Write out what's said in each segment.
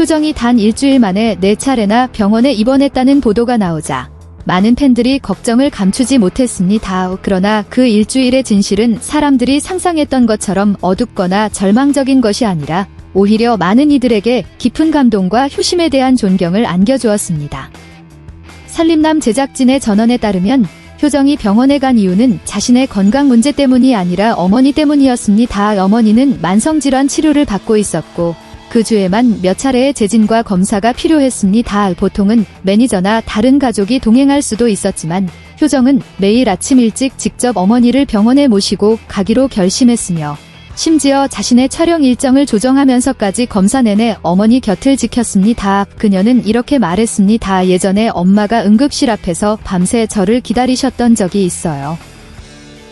효정이 단 일주일 만에 네 차례나 병원에 입원했다는 보도가 나오자 많은 팬들이 걱정을 감추지 못했습니다. 그러나 그 일주일의 진실은 사람들이 상상했던 것처럼 어둡거나 절망적인 것이 아니라 오히려 많은 이들에게 깊은 감동과 효심에 대한 존경을 안겨주었습니다. 산림남 제작진의 전언에 따르면 효정이 병원에 간 이유는 자신의 건강 문제 때문이 아니라 어머니 때문이었습니다. 어머니는 만성질환 치료를 받고 있었고 그 주에만 몇 차례의 재진과 검사가 필요했습니다. 보통은 매니저나 다른 가족이 동행할 수도 있었지만 효정은 매일 아침 일찍 직접 어머니를 병원에 모시고 가기로 결심했으며 심지어 자신의 촬영 일정을 조정하면서까지 검사 내내 어머니 곁을 지켰습니다. 그녀는 이렇게 말했습니다. 예전에 엄마가 응급실 앞에서 밤새 저를 기다리셨던 적이 있어요.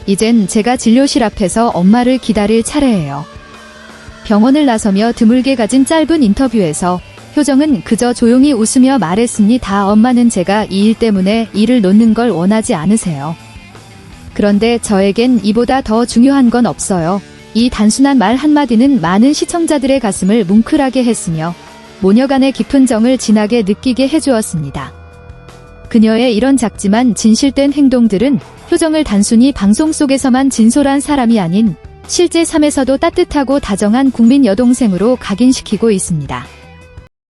이젠 제가 진료실 앞에서 엄마를 기다릴 차례예요. 병원을 나서며 드물게 가진 짧은 인터뷰에서 효정은 그저 조용히 웃으며 말했습니다. 엄마는 제가 이 일 때문에 일을 놓는 걸 원하지 않으세요. 그런데 저에겐 이보다 더 중요한 건 없어요. 이 단순한 말 한마디는 많은 시청자들의 가슴을 뭉클하게 했으며 모녀간의 깊은 정을 진하게 느끼게 해주었습니다. 그녀의 이런 작지만 진실된 행동들은 효정을 단순히 방송 속에서만 진솔한 사람이 아닌 실제 삶에서도 따뜻하고 다정한 국민 여동생으로 각인시키고 있습니다.